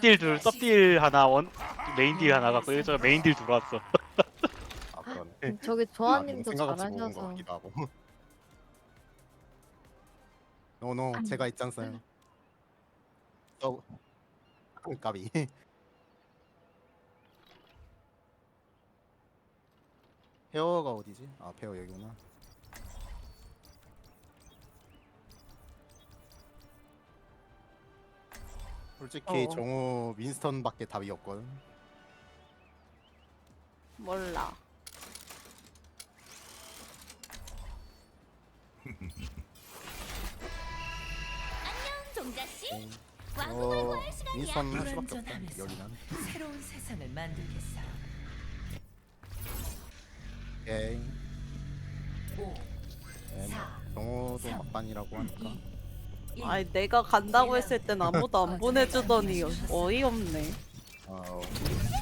딜 둘 섭딜 하나 원 메인 딜 하나 갖고 여기서 메인 딜 들어왔어. 아 그러네. 음, 저기 아, 조아님도 잘하셔서 같기도 하고. 노노 제가 있잖아요. 어 까비. 페어가 어디지? 아 페어 여기구나. 솔직히 어. 정우 윈스턴밖에 답이 없거든. 몰라. 종자씨 음. 왕국을 어 구할 시간이야. 윈스턴 할 수밖에 없다. 불완전함에서 여기는. 새로운 세상을 만들겠어. 오케이. 5, 네, 4, 정우도 막반이라고 하니까. 아니 내가 간다고 했을 땐 아무도 안 보내주더니 어이없네 어,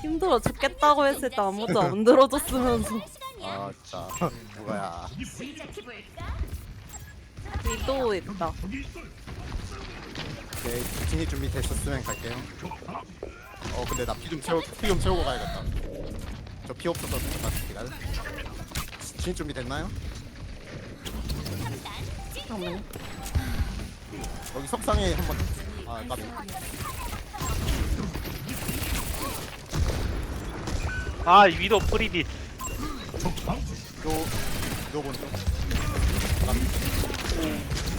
힘들어 죽겠다고 했을 때 아무도 안 들어줬으면서. 아 진짜 뭐야. 시작해볼까? 위도 있다 오케이 진입 준비 됐었으면 갈게요. 어 근데 나 피 좀 채우 피좀 채우고 가야겠다. 저 피 없어서 나 기다려. 진입 준비 됐나요? 잠깐만요. 여기 석상에 한번 아 까비. 아 위도 프리딧. 요 요번 좀.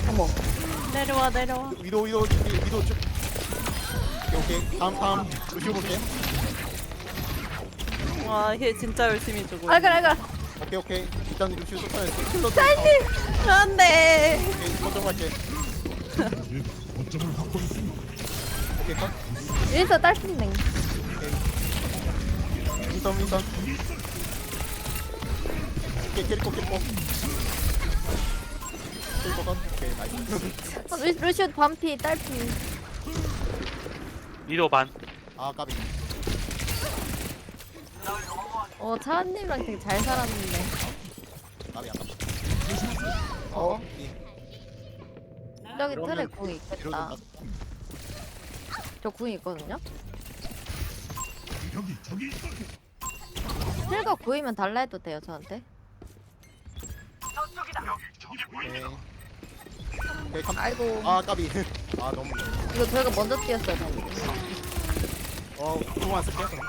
어머. 내려와 내려와 위도 위도 준비 위도 쭉. 오케이 오케이 다음 다음 루시오 볼게. 와얘 진짜 열심히 주고 아 그래 그래. 오케이 오케이 일단 루시오 속상에 킬러. 안돼 오케이 먼저 갈게. 오케이 컷. 여기서 딸핀네. 인턴 인턴. 오케이 캐리코 캐리코. 캐리코 컷. 오케이 나이스. 어, 루- 루시오 반피 딸피. 위도 반. 아 까비. 어 차은님이랑 되게 잘 살았는데. 까비 아깝다. 어? 이- 저기 그러면 틀에 궁이 뒤로 좀 있겠다. 가- 저 궁이 있거든요. 틀과 구이면 달라 해도 돼요 저한테. 오케이. 오케이 감. 아이고 아 까비. 아 너무. 이거 저희가 먼저 뛰었어요 방금. 어 그만 쓸게. 그럼.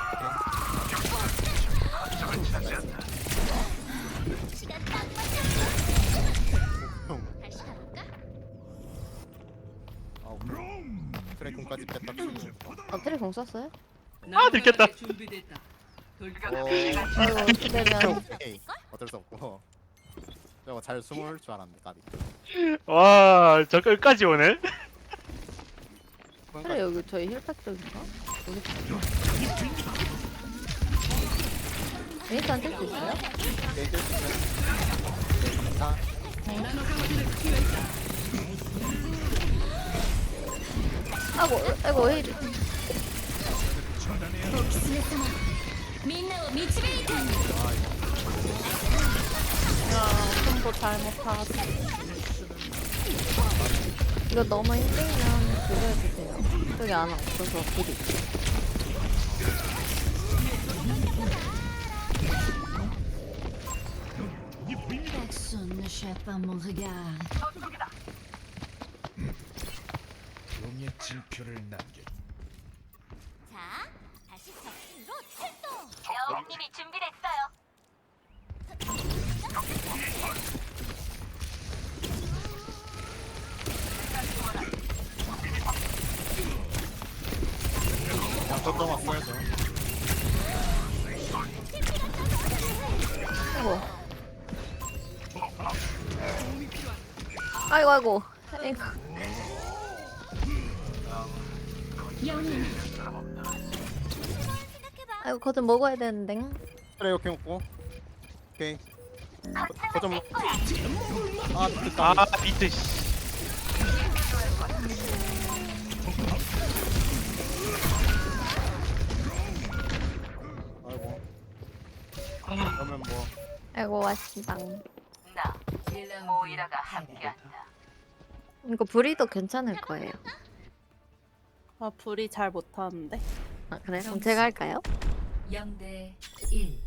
궁 썼어요? 아 들켰다. 준비됐다. 어. 아이고 기대면 오케이. 어쩔 수 없고. 저거 잘 숨을 줄 알았네 까비. 와 저 끝까지 오네. 틀에 여기 저희 힐팩 쪽인가? 여기 윈스턴 뛸수 있어요? 오케이 뜰수 있네. 자. 아이고 아이고 헤 좀더 이거 너무 힘들면 돌려주세요. 여기 안 없어서 길이. Personne 여왕님이 준비됐어요. 아이고 아이고 아이고 영웅. 아이고 거좀 먹어야 되는데 그래 이렇게 먹고. 오케이. 거점. 아 비트 아 까비. 비트. 씨. 아이고. 그러면 뭐. 아이고 왔습니다 나 모이라가 함께한다. 이거 브리도 괜찮을 거예요 아 불이 잘 못하는데. 아, 그래? 그럼 제가 할까요? 0대 1.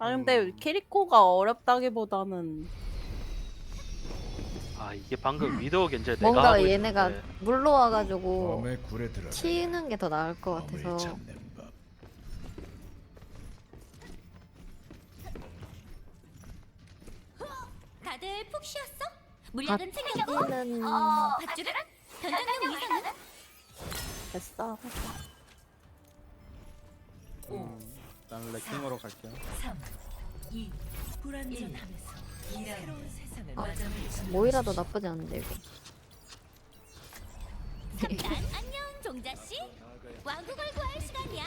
아 근데 캐리코가 어렵다기보다는 아 이게 방금 위도우 견제 내가 뭔가 하고 얘네가 있는데 물로 와가지고 범의 굴에 들어가 치는 게 더 나을 것 같아서. 다들 푹 쉬었어? 물약은? 치는 어, 밧줄은? 변전용 위상은? 됐어. 음, 난 레킹으로 갈게요. 3, 2, 불안전하면서 새로운 세상을 어, 맞이할 모이라도 나쁘지 않은데 이거. 잠깐 안녕 종자 씨. 왕국을 구할 시간이야.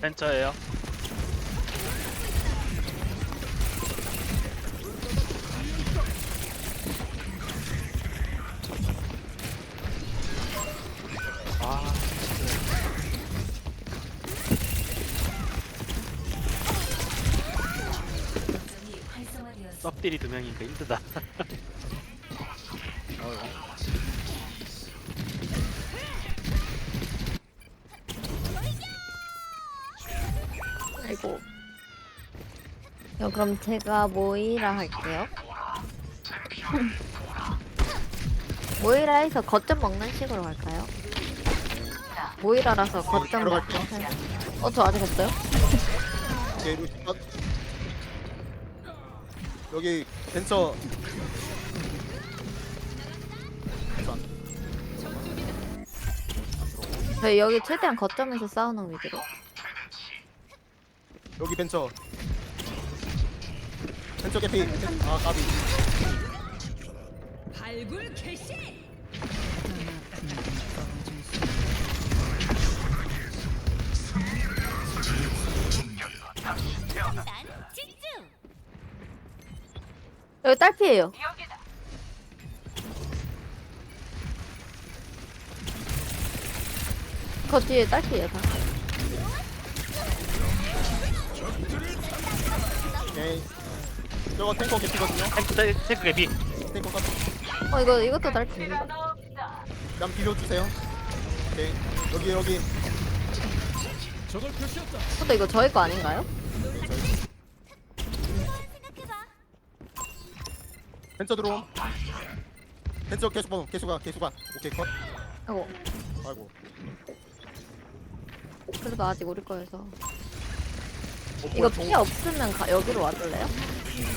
벤처예요 썩딜이 두 명이니까 힘들다 아이고 야, 그럼 제가 모이라 할게요 모이라에서 거점 먹는 식으로 갈까요? 모이라라서 거점 먹는 들어갈게요. 어, 저 아직 없어요? 루시 컷 여기 벤처 저희 여기 최대한 거점에서 싸우는 위주로. 여기 벤처 벤처 개피. 아 까비. 난 여기 딸피예요. 그 뒤에 딸피예요 다. 오케이. 저거 탱커 개피거든요. 탱크 탱- 탱크 개비 탱커 컷어 이거 이것도 딸피인데 그냥 비벼주세요. 오케이. 여기 여기. 저걸 표시했다. 근데 이거 저희 거 아닌가요? 벤처 들어옴. 벤처 개수 번호 개수가 개수가. 오케이 컷. 아이고. 아이고. 그래도 아직 우리 거여서. 어, 이거 피 없으면 가, 여기로 와줄래요?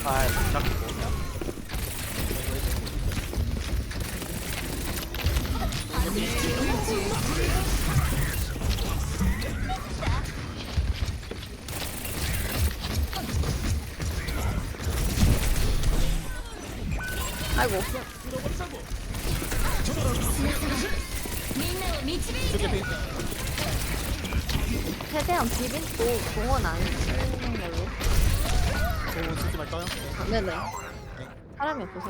아 잡히고 아이고. 최대한 비빈고 공원 안 쓰는 걸로. 공은 쓰지 말까요? 네. 네네 사람이 없어서.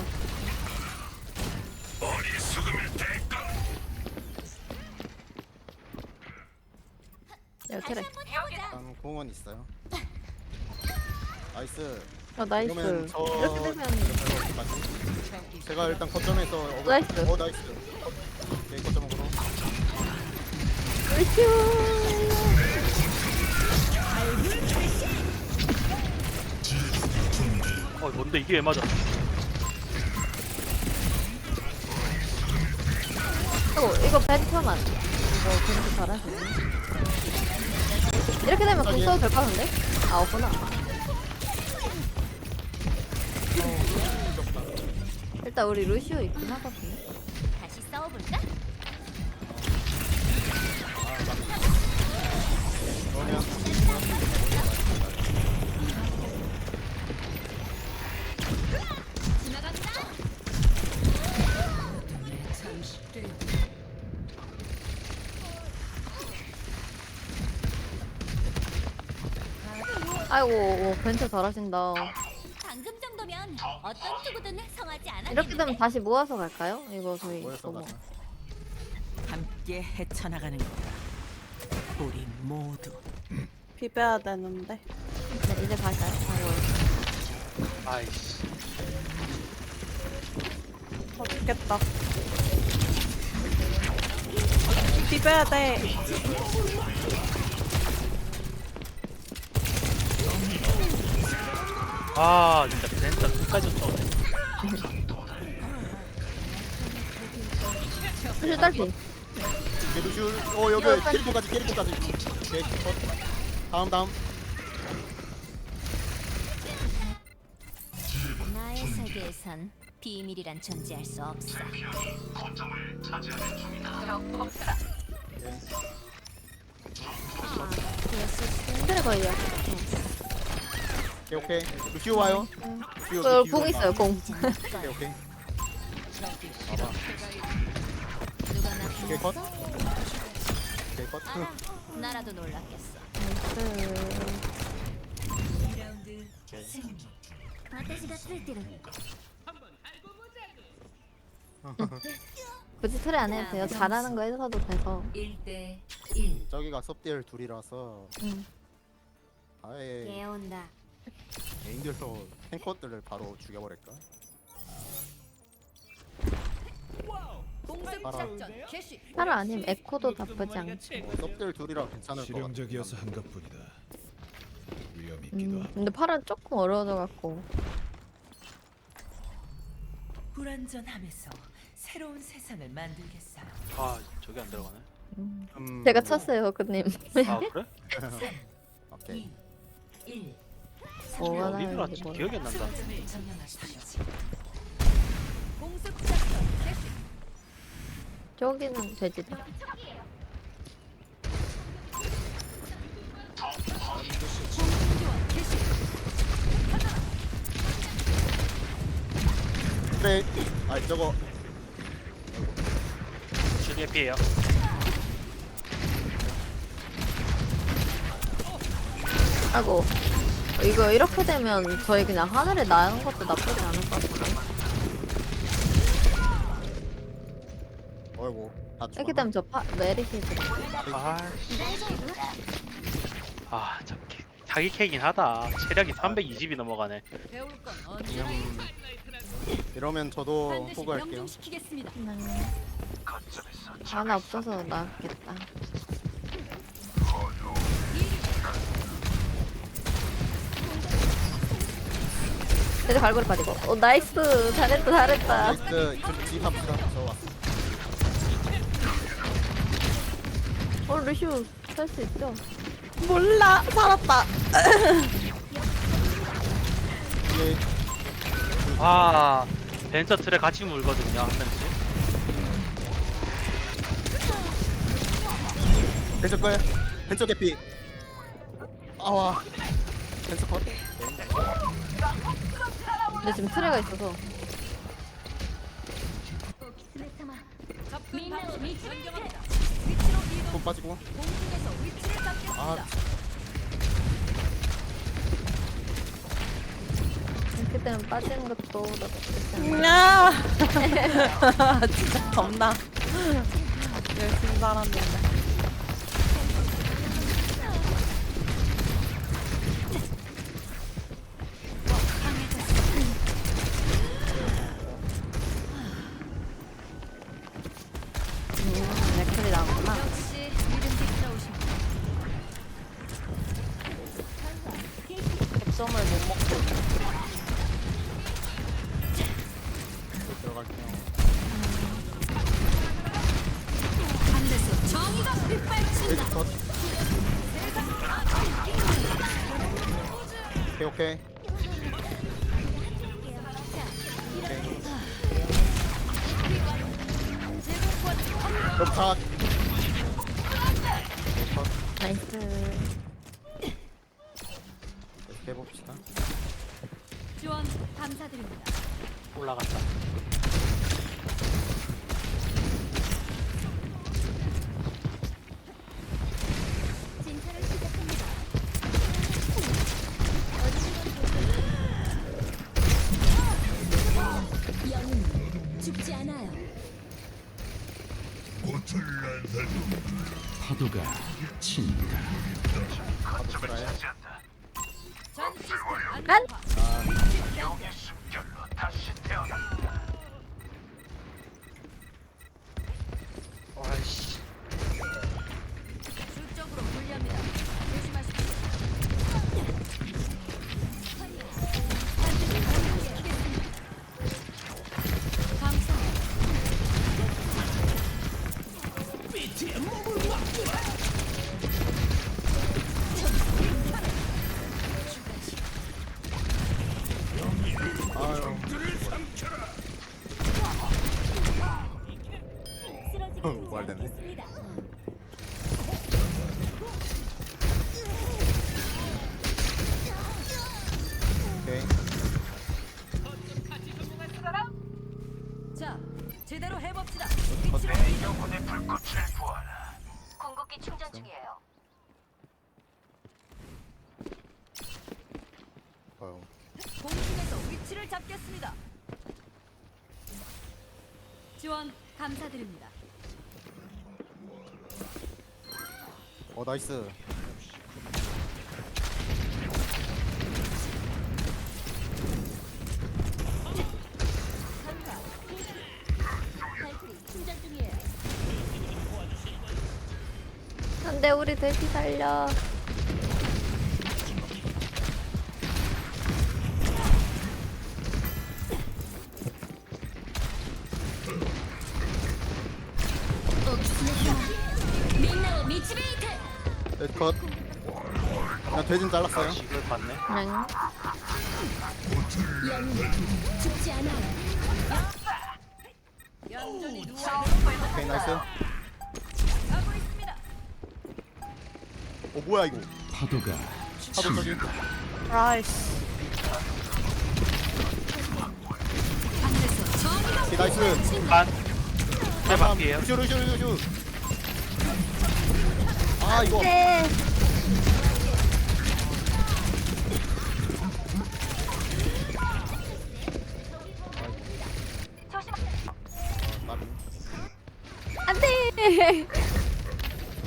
여기 트랙 일단 공은 있어요. 나이스 어 나이스. 이러면 저 이렇게 되면? 제가 일단 거점에서 어, 나이스. 어 나이스. 오케이 거점으로. 으슈 어 뭔데? 이게 왜 맞아? 어 이거 벤트만. 이거 벤트 잘하시네. 이렇게 되면 공 써도 될 것 같은데? 아 없구나 일단 우리 루시오 있긴 하거든요 다시 싸워볼까? 아이고 오, 벤트 잘하신다 어떤 누구든 성하지 않아. 이렇게 되면 다시 모아서 갈까요? 이거 저희 모여서 함께 헤쳐나가는 거다. 우리 모두 비벼야 되는데 네, 이제 갈까요? 바로 아이씨. 더 죽겠다 비벼야 돼 아 진짜 진짜 끝까지 쫓아오네 루슈 딸피. 루슈 어 여기 캐릭터까지 캐릭터까지 오케이 컷. 다음 다음 나의 세계에선 비밀이란 존재할 수 없어. 트레 거예요. 오케이 오케이. 뷰 와요. 저공 있어요 공 오케이 오케이. 봐봐 오케이 컷. 오케이 컷. 나라도 놀랐겠어. 굳이 틀에 안 해도 돼요. 잘하는 거 해서도 돼서. 1대 1. 저기가 섭딜 둘이라서. 응. 아예. 깨운다. 개인들로 탱커들을 바로 죽여버릴까? 공습 알아. 작전 개시. 타라 아니면 에코도 나쁘지 않고. 어, 섭딜 둘이라 괜찮을 것 같아 실용적이어서 한 것뿐이다. 위험 있기도 음, 하고. 근데 팔은 조금 어려워져 갖고. 불완전함에서 새로운 세상을 만들겠어요. 아 저기 안 들어가네 음. 음, 제가 쳤어요, 호크님. 아 그래? 오케이 2 1. 뭐가 어디 나는지 들어갔지 몰라. 기억이 안 난다. 저기는 돼지다. 그래 아 저거 저기 피해요 아이고. 이거 이렇게 되면 저희 그냥 하늘에 나는 것도 나쁘지 않을 것 같아요. 어이구 다 이렇게 죽었나? 되면 저 파, 메리시 들어. 아, 참 캐- 자기 캐긴 하다. 체력이 320이 넘어가네. 배울 건 언제나 음, 이러면 저도 반드시 호구할게요 명중시키겠습니다. 네. 하나 없어서 나겠다. 이제 갈고리 빠지고. 오 나이스 잘했다 잘했다. 나이스 좀 진입합시다 저 왔어 어 루슈 살수 있죠? 몰라 살았다. 이게 아, 벤처 틀에 같이 물거든요, 한 명씩. 왼쪽 거야 왼쪽 개피 아와 왼쪽 컷 근데 지금 트레가 있어서. 돈 빠지고 아 이렇게 되면 빠지는 것도 나쁘지 않아. 야 진짜 겁나. 열심히 살았는데. 왼쪽 컷 오케이 오케이 그럼 다 나이스. 이렇게 해봅시다 지원 감사드립니다. 올라갔다. 감사드립니다. 어 나이스. 충전 중이에요. 안돼 우리 돼지 살려. 잘랐어요. 아, 봤네. 그냥 죽지 않아요. 오케이 나이스. 어 뭐야 이거? 파도가 파도 저기. 아이씨. 하늘에서 정의가 오케이 나이스. 반. 루슈 루슈. 아 이거. 네. 안돼.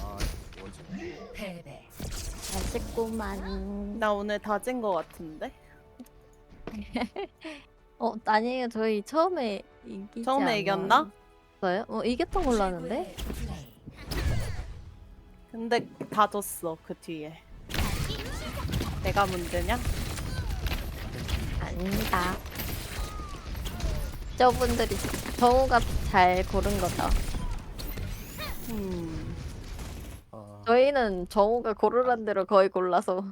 아. 아쉽구만. 나 오늘 다진 거 같은데? 어 아니에요 저희 처음에 이기지 처음에 이겼나? 않았어요? 어 이겼던 걸로 아는데. 근데 다 졌어 그 뒤에. 내가 문제냐? 아닙니다. 저분들이 정우가 잘 고른 거죠. 음. 아 저희는 정우가 고르란 대로 거의 골라서